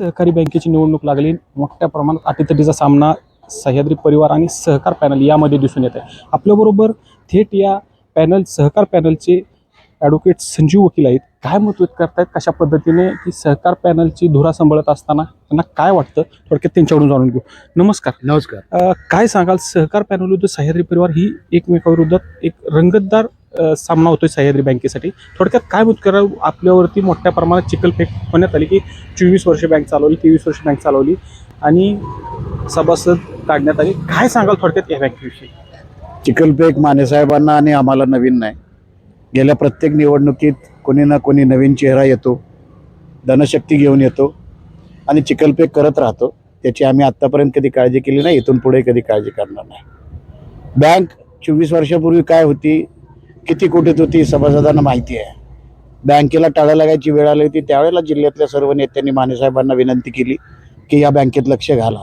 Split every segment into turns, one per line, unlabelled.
सहकारी बँकेची निवडणूक लागली. मोठ्या प्रमाणात अटीतटीचा सामना सह्याद्री परिवार आणि सहकार पॅनल यामध्ये दिसून येत आहे. आपल्याबरोबर थेट या पॅनल सहकार पॅनलचे ॲडव्होकेट संजीव वकील आहेत. काय मत व्यक्त करतायत? कशा पद्धतीने की सहकार पॅनलची धुरा सांभाळत असताना त्यांना काय वाटतं? थोडक्यात त्यांच्याकडून जाणून घेऊ. नमस्कार.
नमस्कार.
काय सांगाल? सहकार पॅनल विरुद्ध सह्याद्री परिवार ही एकमेकाविरोधात एक रंगतदार सामना होतोय सह्याद्री बँकेसाठी. थोडक्यात काय मत करा आपल्यावरती मोठ्या प्रमाणात चिकलफेक होण्यात आली की चोवीस वर्ष बँक चालवली तेवीस वर्ष बँक चालवली आणि सभासद काढण्यात आली. काय सांगाल थोडक्यात या बँकेविषयी?
चिखलपेक मानेसाहेबांना आणि आम्हाला नवीन नाही. गेल्या प्रत्येक निवडणुकीत कोणी ना कोणी नवीन चेहरा येतो धनशक्ती घेऊन येतो आणि चिखलपेक करत राहतो. त्याची आम्ही आत्तापर्यंत कधी काळजी केली नाही इथून पुढे कधी काळजी करणार नाही. बँक चोवीस वर्षापूर्वी काय होती किती कोटीत होती सभासदांना माहिती आहे. बँकेला टाळा लागायची वेळ आली होती त्यावेळेला जिल्ह्यातल्या सर्व नेत्यांनी मानेसाहेबांना विनंती केली की या बँकेत लक्ष घाला.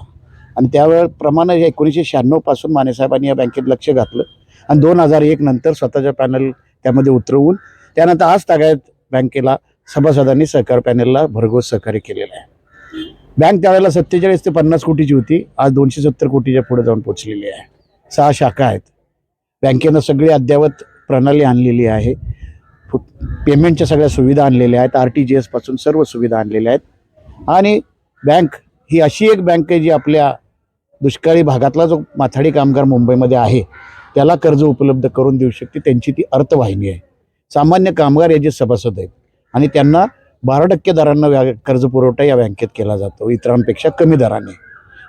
आणि त्यावेळेप्रमाणे एकोणीसशे शहाण्णवपासून मानेसाहेबांनी या बँकेत लक्ष घातलं. आणि दोन हजार एक नंतर स्वतःच्या पॅनल त्यामध्ये उतरवून त्यानंतर आज तागायत बँकेला सभासदांनी सहकार पॅनलला भरघोस सहकार्य केलेलं आहे. बँक त्यावेळेला सत्तेचाळीस ते पन्नास कोटीची होती आज दोनशे सत्तर कोटीच्या पुढे जाऊन पोचलेली आहे. सहा शाखा आहेत. बँकेनं सगळी अद्ययावत प्रणाली आणलेली आहे. पेमेंटच्या सगळ्या सुविधा आणलेल्या आहेत. आर टी जी एसपासून सर्व सुविधा आणलेल्या आहेत. आणि बँक ही अशी एक बँक आहे जी आपल्या दुष्काळी भागातला जो माथाडी कामगार मुंबईमध्ये आहे त्याला कर्ज उपलब्ध करून देऊ शकते. त्यांची ती अर्थवाहिनी आहे. सामान्य कामगार याचे सभासद आहेत. आणि त्यांना बारा टक्के दरांना व्या कर्ज पुरवठा या बँकेत केला जातो. इतरांपेक्षा कमी दराने.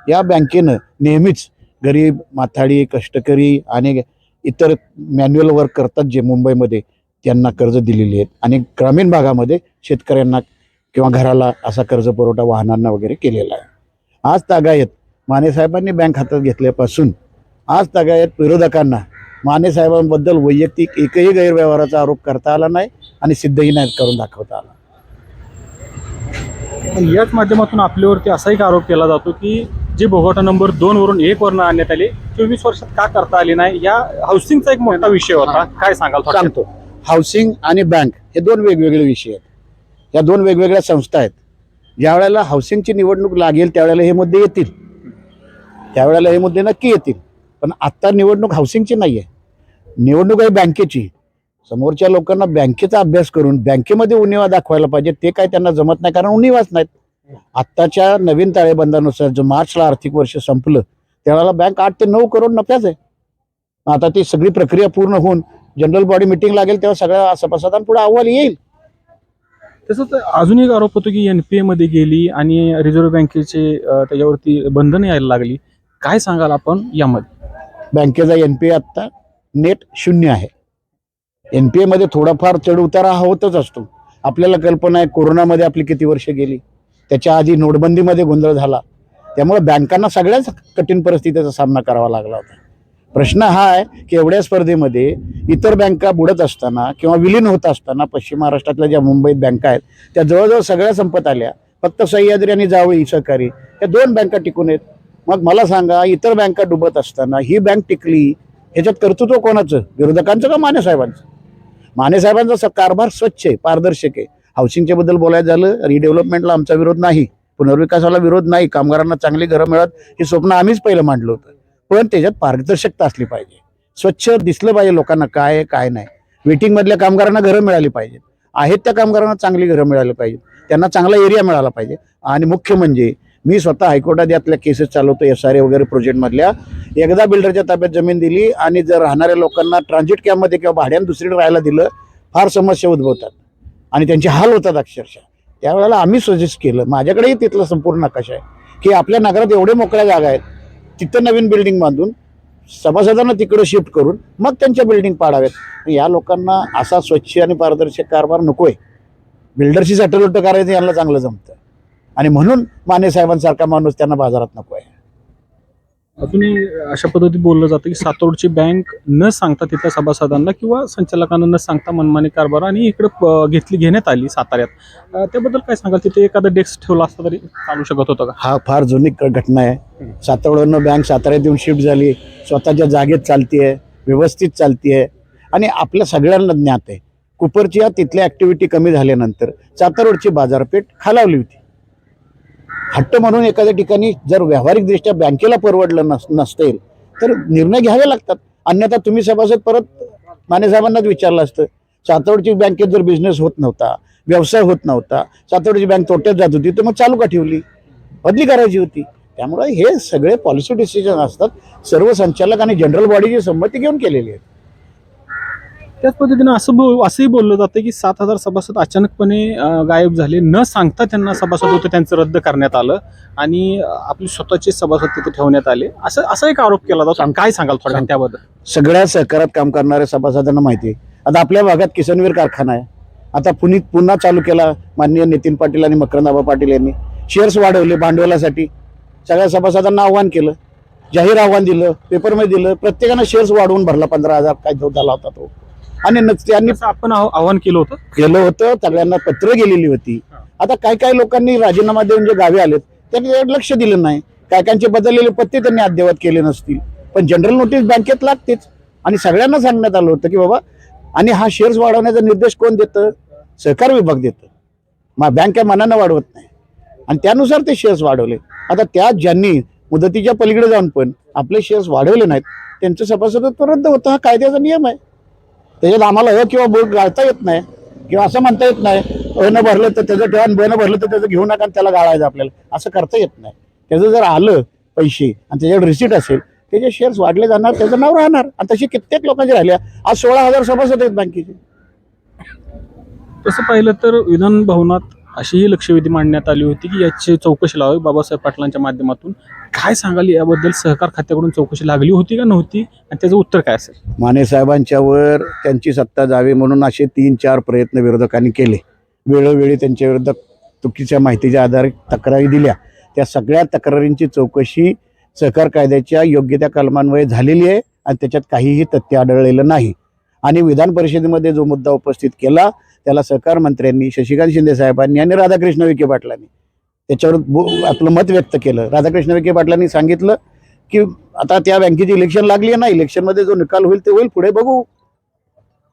या बँकेनं नेहमीच गरीब माथाडी कष्टकरी आणि इतर मॅन्युअल वर्क करतात जे मुंबईमध्ये त्यांना कर्ज दिलेली आहेत. आणि ग्रामीण भागामध्ये शेतकऱ्यांना किंवा घराला असा कर्ज पुरवठा वाहनांना वगैरे केलेला आहे. आज तागायत मानेसाहेबांनी बँक हातात घेतल्यापासून आज तागायत विरोधकांना मानेसाहेबांबद्दल वैयक्तिक एकही गैरव्यवहाराचा आरोप करता आला नाही आणि सिद्धही नाही करून दाखवता आला.
याच माध्यमातून आपल्यावरती असा एक आरोप केला जातो की जे भोगवटा नंबर दोन वरून एक वरून आणण्यात आले. चोवीस वर्षात का करता आले नाही? या हाऊसिंगचा एक मोठा विषय होता. काय सांगाल?
सांगतो. हाऊसिंग आणि बँक हे दोन वेगवेगळे विषय आहेत. या दोन वेगवेगळ्या संस्था आहेत. ज्या वेळेला हाऊसिंगची निवडणूक लागेल त्यावेळेला हे मुद्दे येतील. त्यावेळेला हे मुद्दे नक्की येतील. पण आत्ता निवडणूक हाऊसिंगची नाही आहे निवडणूक आहे बँकेची. समोरच्या लोकांना बँकेचा अभ्यास करून बँकेमध्ये उणिवा दाखवायला पाहिजे. ते काय त्यांना जमत नाही कारण उणिवाच नाहीत. आत्ताच्या नवीन ताळेबंदानुसार जो मार्चला आर्थिक वर्ष संपलं त्यावेळेला बँक आठ ते नऊ करोड नफ्याच आहे. आता ती सगळी प्रक्रिया पूर्ण होऊन जनरल बॉडी मिटिंग लागेल तेव्हा सगळ्या सभासदांपुढे अहवाल येईल.
तसंच अजून एक आरोप होतो की एनपीए मध्ये गेली आणि रिझर्व्ह बँकेचे त्याच्यावरती बंधन यायला लागली. काय सांगाल आपण यामध्ये?
बँकेचा एन पी ए आत्ता नेट शून्य आहे. एन पी एमध्ये थोडाफार चढ उतारा हा होतच असतो. आपल्याला कल्पना आहे कोरोनामध्ये आपली किती वर्ष गेली. त्याच्या आधी नोटबंदीमध्ये गोंधळ झाला. त्यामुळे बँकांना सगळ्याच कठीण परिस्थितीचा सामना करावा लागला होता. प्रश्न हा आहे की एवढ्या स्पर्धेमध्ये इतर बँका बुडत असताना किंवा विलीन होत असताना पश्चिम महाराष्ट्रातल्या ज्या मुंबईत बँका आहेत त्या जवळजवळ सगळ्या संपत आल्या. फक्त सह्याद्री आणि जावळी सहकारी या दोन बँका टिकून आहेत. मग मला सांगा इतर बँका डुबत असताना ही बँक टिकली ह्याच्यात कर्तृत्व कोणाचं? विरोधकांचं का मानेसाहेबांचं मानेसाहेबांचा स- कारभार स्वच्छ आहे पारदर्शक आहे. हाऊसिंगच्या बद्दल बोलायचं झालं रिडेव्हलपमेंटला आमचा विरोध नाही पुनर्विकासाला विरोध नाही कामगारांना चांगली घरं मिळत हे स्वप्न आम्हीच पहिलं मांडलं होतं. पण त्याच्यात पारदर्शकता असली पाहिजे. स्वच्छ दिसलं पाहिजे लोकांना काय आहे काय नाही. वेटिंगमधल्या कामगारांना घरं मिळाली पाहिजेत. आहेत त्या कामगारांना चांगली घरं मिळाली पाहिजेत. त्यांना चांगला एरिया मिळाला पाहिजे. आणि मुख्य म्हणजे मी स्वतः हायकोर्टात यातल्या केसेस चालवतो एस आर ए वगैरे प्रोजेक्टमधल्या एकदा बिल्डरच्या ताब्यात जमीन दिली आणि जर राहणाऱ्या लोकांना ट्रान्झिट कॅम्पमध्ये किंवा भाड्यानं दुसरीकडे राहायला दिलं फार समस्या उद्भवतात. आणि त्यांचे हाल होतात अक्षरशः. त्यावेळेला आम्ही सजेस्ट केलं माझ्याकडेही तिथला संपूर्ण नकाशा आहे की आपल्या नगरात एवढे मोकळ्या जागा आहेत तिथं नवीन बिल्डिंग बांधून सभासदांना तिकडे शिफ्ट करून मग त्यांच्या बिल्डिंग पाडाव्यात. या लोकांना असा स्वच्छ आणि पारदर्शक कारभार नकोय. बिल्डरशी सटलोट करायचं यांना चांगलं जमतं. आणि म्हणून माने साहेबांसारखा माणूस त्यांना बाजारात नको आहे.
अजूनही अशा पद्धतीत बोललं जातं की सातोडची बँक न सांगता तिथल्या सभासदांना किंवा संचालकांना न सांगता मनमानी कारभार आणि इकडे घेतली घेण्यात आली साताऱ्यात. त्याबद्दल काय सांगाल? तिथे एखादा डेस्क ठेवला असता तरी चालू शकत होतं का?
हा फार जुनी घटना आहे. सातावडनं बँक साताऱ्यात येऊन शिफ्ट झाली. स्वतःच्या जागेत चालतीये व्यवस्थित चालतीये. आणि आपल्या सगळ्यांना ज्ञात आहे. कुपरची या तिथल्या ऍक्टिव्हिटी कमी झाल्यानंतर सातारोडची बाजारपेठ खालावली होती. हट्ट म्हणून एखाद्या ठिकाणी जर व्यावहारिकदृष्ट्या बँकेला परवडलं नस नसतील तर निर्णय घ्यावे लागतात. अन्यथा तुम्ही सभासद परत मानेसाहेबांनाच विचारलं असतं. सातवडची बँकेत जर बिझनेस होत नव्हता व्यवसाय होत नव्हता सातवडची बँक तोट्यात जात होती तर मग चालू का ठेवली? बदली करायची होती. त्यामुळे हे सगळे पॉलिसी डिसिजन असतात. सर्व संचालक आणि जनरल बॉडीची संमती घेऊन केलेली आहे
त्याच पद्धतीनं असं बोल असंही बोललं जातं की सात हजार सभासद अचानकपणे गायब झाले. न सांगता त्यांना सभासद होतं त्यांचं रद्द करण्यात आलं आणि आपले स्वतःचे सभासद तिथे ठेवण्यात आले. असं असा एक आरोप केला जातो. काय सांगाल थोडं त्याबद्दल?
सगळ्या सहकारात काम करणाऱ्या सभासदांना माहिती आहे. आता आपल्या भागात किसनवीर कारखाना आहे. आता पुणे पुन्हा चालू केला माननीय नितीन पाटील आणि मकरंदाबा पाटील यांनी. शेअर्स वाढवले भांडवलासाठी. सगळ्या सभासदांना आव्हान केलं. जाहीर आव्हान दिलं पेपरमध्ये दिलं. प्रत्येकानं शेअर्स वाढवून भरला. पंधरा हजार काय जो झाला होता तो. आणि त्यांनी
आपण आव- आव्हान केलं होतं.
केलं होतं सगळ्यांना पत्र गेलेली होती. आता काय काय लोकांनी राजीनामा देऊन जे गावी आलेत त्यांनी लक्ष दिलं नाही. काय कायचे बदललेले पत्ते त्यांनी अद्ययावत केले नसतील. पण जनरल नोटीस बँकेत लागतेच. आणि सगळ्यांना सांगण्यात आलं होतं की बाबा आणि हा शेअर्स वाढवण्याचा निर्देश कोण देतं? सहकार विभाग देतं. बँक काय मनानं वाढवत नाही. आणि त्यानुसार ते शेअर्स वाढवले. आता त्या ज्यांनी मुदतीच्या पलीकडे जाऊन पण आपले शेअर्स वाढवले नाहीत त्यांचं सभासदत्व रद्द होतं. हा कायद्याचा नियम आहे. त्याच्यात आम्हाला अ किंवा बोट गाळता येत नाही किंवा असं म्हणता येत नाही अ न भरलं तर त्याचं ठेवा ब भरलं तर त्याचं घेऊ नका आणि त्याला गाळायचं आपल्याला. असं करता येत नाही. त्याचं जर आलं पैसे आणि त्याच्यावर रिसिट असेल त्याचे शेअर्स वाढले जाणार त्याचं नाव राहणार. आणि तशी कित्येक लोकांची राहिल्या आज सोळा हजार सभासद आहेत बँकेचे.
तसं पाहिलं तर विधान भवनात अशीही लक्षवेधी मांडण्यात आली होती की याची चौकशी लावावी. बाबासाहेब पाटलांच्या माध्यमातून काय सांगाल याबद्दल सहकार खात्याकडून चौकशी लागली होती का नव्हती? आणि त्याचं उत्तर काय असेल?
माने साहेबांच्यावर त्यांची सत्ता जावी म्हणून असे तीन चार प्रयत्न विरोधकांनी केले. वेळोवेळी त्यांच्या विरुद्ध चुकीच्या माहितीच्या आधारे तक्रारी दिल्या. त्या सगळ्या तक्रारींची चौकशी सहकार कायद्याच्या योग्य त्या कलमान्वये झालेली आहे आणि त्याच्यात काहीही तथ्य आढळलेलं नाही. आणि विधान परिषदेमध्ये जो मुद्दा उपस्थित केला त्याला सहकार मंत्र्यांनी शशिकांत शिंदे साहेबांनी आणि राधाकृष्ण विखे पाटलांनी त्याच्यावर बो- आपलं मत व्यक्त केलं. राधाकृष्ण विखे पाटलांनी सांगितलं की आता त्या बँकेची इलेक्शन लागली आहे ना इलेक्शनमध्ये जो निकाल होईल ते होईल पुढे बघू.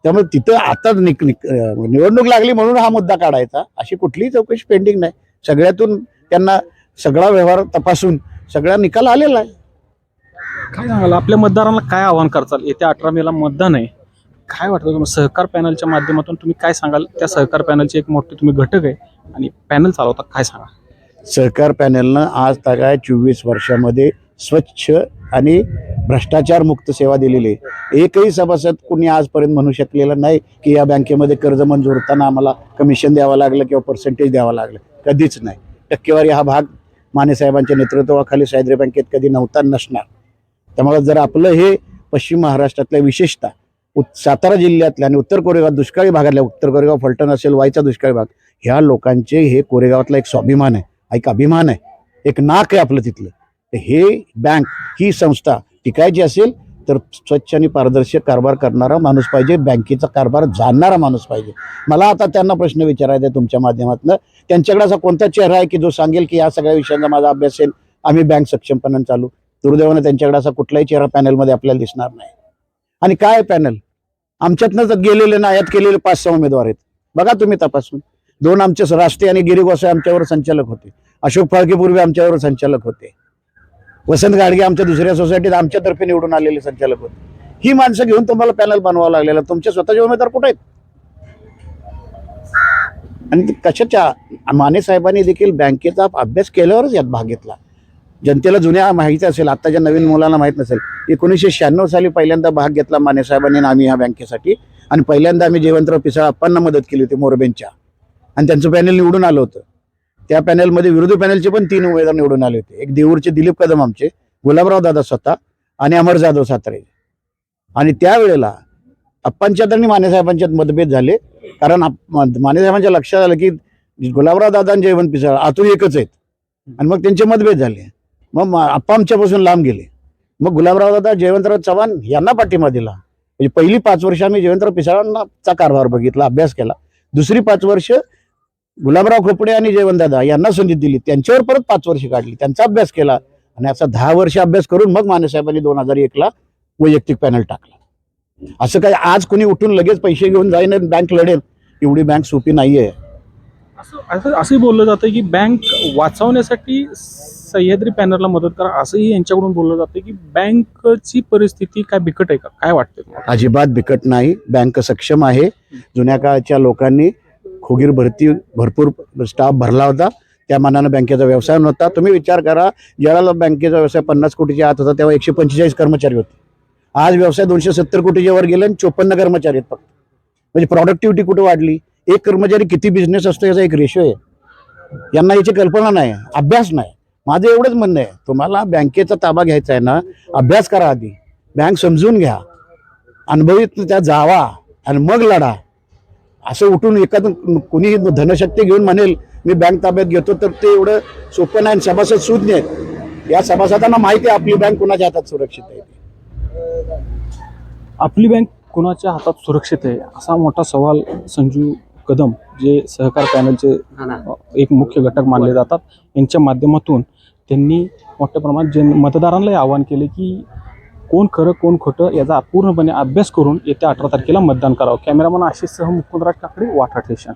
त्यामुळे तिथं आता निक निक- निवडणूक लागली म्हणून हा मुद्दा काढायचा. अशी कुठलीही चौकशी पेंडिंग नाही. सगळ्यातून त्यांना सगळा व्यवहार तपासून सगळा निकाल आलेला आहे.
काय सांगाल? आपल्या मतदारांना काय आव्हान करचाल येत्या अठरा मेला मतदान आहे. काय वाटतं तुम्ही सहकार पॅनलच्या माध्यमातून तुम्ही काय सांगाल? त्या सहकार पॅनलचे एक मोठे तुम्ही घटक आहे आणि पॅनल चालवता काय सांगा?
सहकार पॅनलनं आज तगाय चोवीस वर्षामध्ये स्वच्छ आणि भ्रष्टाचार मुक्त सेवा दिलेली आहे. एकही सभासद कुणी आजपर्यंत म्हणू शकलेलं नाही की या बँकेमध्ये कर्ज मंजूर होताना आम्हाला कमिशन द्यावं लागलं किंवा पर्सेंटेज द्यावं लागलं. कधीच नाही. टक्केवारी हा भाग मानेसाहेबांच्या नेतृत्वाखाली सह्याद्री बँकेत कधी नव्हता नसणार. त्यामुळे जर आपलं हे पश्चिम महाराष्ट्रातल्या विशेषतः सातारा जिल्ह्यातल्या आणि उत्तर कोरेगाव दुष्काळी भागातल्या उत्तर कोरेगाव फलटण असेल वायचा दुष्काळी भाग ह्या लोकांचे हे कोरेगावातला एक स्वाभिमान आहे. एक अभिमान आहे. एक नाक आहे आपलं तिथलं. तर हे बँक ही संस्था टिकायची असेल तर स्वच्छ आणि पारदर्शक कारभार करणारा माणूस पाहिजे बँकेचा कारभार जाणणारा माणूस पाहिजे. मला आता त्यांना प्रश्न विचारायचा आहे तुमच्या माध्यमातून. त्यांच्याकडे असा कोणता चेहरा आहे की जो सांगेल की या सगळ्या विषयांचा माझा अभ्यास येईल आम्ही बँक सक्षमपणाने चालू. दुर्दैवानं त्यांच्याकडे असा कुठलाही चेहरा पॅनलमध्ये आपल्याला दिसणार नाही. आणि काय पॅनल आमच्यातनं गेलेले ना आयात केलेले पाच सहा उमेदवार आहेत. बघा तुम्ही तपासून. दोन आमचे राष्ट्रीय आणि गिरी गोसाई आमच्यावर संचालक होते. अशोक फाळके पूर्वी आमच्यावर संचालक होते. वसंत गाडगे आमच्या दुसऱ्या सोसायटीत आमच्यातर्फे निवडून आलेले संचालक होते. ही माणसं घेऊन तुम्हाला पॅनल बनवावं लागलेलं. तुमचे स्वतःचे उमेदवार कुठे आहेत? आणि कशाच्या माने साहेबांनी देखील बँकेचा अभ्यास केल्यावरच यात भाग घेतला. जनतेला जुन्या माहिती असेल आत्ताच्या नवीन मुलांना माहीत नसेल एकोणीसशे शहाण्णव साली पहिल्यांदा भाग घेतला माने साहेबांनी आणि आम्ही ह्या बँकेसाठी. आणि पहिल्यांदा आम्ही जयवंतराव पिसाळ अप्पांना मदत केली होती मोरबेंच्या. आणि त्यांचं पॅनल निवडून आलं होतं. त्या पॅनलमध्ये विरोधी पॅनलचे पण तीन उमेदवार निवडून आले होते. एक देऊरचे दिलीप कदम आमचे गुलाबराव दादा स्वतः आणि अमर जाधव सातारे. आणि त्यावेळेला अप्पांच्यात आणि मानेसाहेबांच्यात मतभेद झाले. कारण आप- मानेसाहेबांच्या लक्षात आलं की गुलाबराव दादा आणि जयवंत पिसाळ आतून एकच आहेत. आणि मग त्यांचे मतभेद झाले. मग मा- आप्पा आमच्यापासून लांब गेले. मग गुलाबराव दादा जयवंतराव चव्हाण यांना पाठिंबा दिला. म्हणजे पहिली पाच वर्ष आम्ही जयवंतराव पिसाळांचा कारभार बघितला अभ्यास केला. दुसरी पाच वर्ष गुलाबराव खोपडे आणि जयवंतदादा यांना संधी दिली. त्यांच्यावर परत पाच वर्ष काढली. त्यांचा अभ्यास केला आणि असा दहा वर्ष अभ्यास करून मग मानेसाहेबांनी दोन हजार एकला वैयक्तिक पॅनल टाकला. असं काय आज कोणी उठून लगेच पैसे घेऊन जाईन बँक लढेल एवढी बँक सोपी नाहीये.
असं असं असंही बोललं जातं की बँक वाचवण्यासाठी सह्याद्री पॅनलला मदत करा असंही यांच्याकडून बोललं जातं की बँकची परिस्थिती काय बिकट आहे का? काय वाटतं
अजिबात बिकट नाही. बँक सक्षम आहे. जुन्या काळच्या लोकांनी खोगीर भरती भरपूर स्टाफ भरला होता. त्या मानानं बँकेचा व्यवसाय नव्हता. तुम्ही विचार करा ज्यावेळेला बँकेचा व्यवसाय पन्नास कोटीच्या आत होता तेव्हा एकशे पंचेचाळीस कर्मचारी होते. आज व्यवसाय दोनशे सत्तर कोटीच्या वर गेले आणि चोपन्न कर्मचारी आहेत फक्त. म्हणजे प्रॉडक्टिव्हिटी कुठे वाढली? एक कर्मचारी किती बिझनेस असतो याचा एक रेशो आहे. यांना याची कल्पना नाही अभ्यास नाही. माझं एवढंच म्हणणं आहे. तुम्हाला बँकेचा ताबा घ्यायचा आहे ना अभ्यास करा आधी. बँक समजून घ्या. अनुभवीत त्या जावा आणि मग लढा. असं उठून एखाद कोणी धनशक्ती घेऊन म्हणेल मी बँक ताब्यात घेतो तर ते एवढं सोपं नाही आणि सभासद सुज्ञ आहेत. या सभासदांना माहिती आहे आपली बँक कुणाच्या हातात सुरक्षित आहे.
आपली बँक कुणाच्या हातात सुरक्षित आहे असा मोठा सवाल संजू कदम जे सहकार पॅनलचे एक मुख्य घटक मानले जातात यांच्या माध्यमातून त्यांनी मोठ्या प्रमाणात जन मतदारांनाही आवाहन केले की कोण खरं कोण खोटं याचा पूर्णपणे अभ्यास करून येत्या अठरा तारखेला मतदान करावं. कॅमेरामन आशिषसह मुकुंदराज काकडे वाठा स्टेशन